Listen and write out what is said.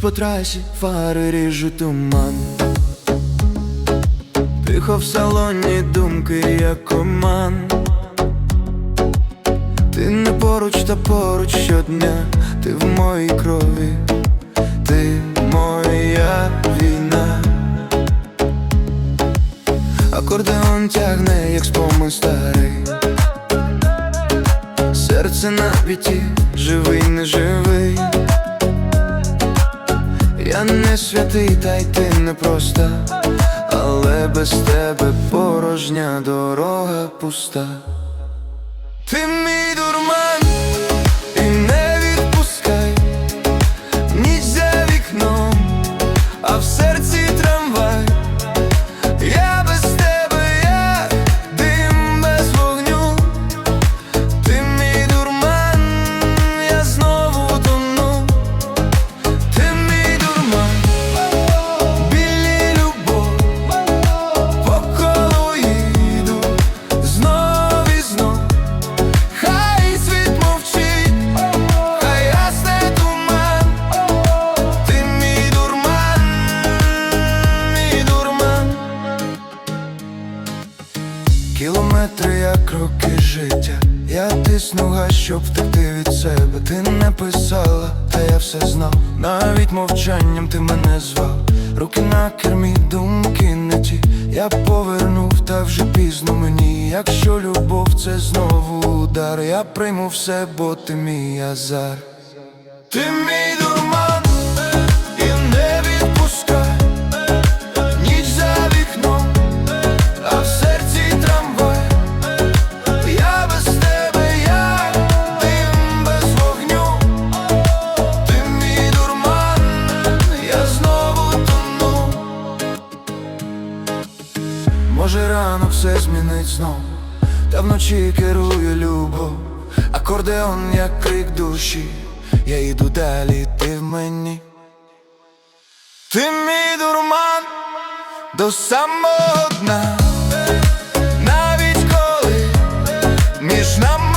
по трасі, фари ріжуть туман. Тихо в салоні думки, як коман. Ти не поруч та поруч щодня, ти в моїй крові, ти моя війна. Акордеон тягне, як спомин старий. Серце на біті, живий, не живий. Я не святий, та й ти не проста, але без тебе порожня дорога пуста. Ти мій Кілометри, як роки життя, я тисну газ, щоб втекти від себе. Ти не писала, та я все знав. Навіть мовчанням ти мене звав. Руки на кермі, думки не ті. Я повернув, та вже пізно мені. Якщо любов це знову удар, я прийму все, бо ти мій азар. Ти мій Може рано все змінить знов, та вночі керує любов, акордеон, як крик душі, я йду далі, ти в мені. Ти мій дурман до самого дна, навіть коли між нами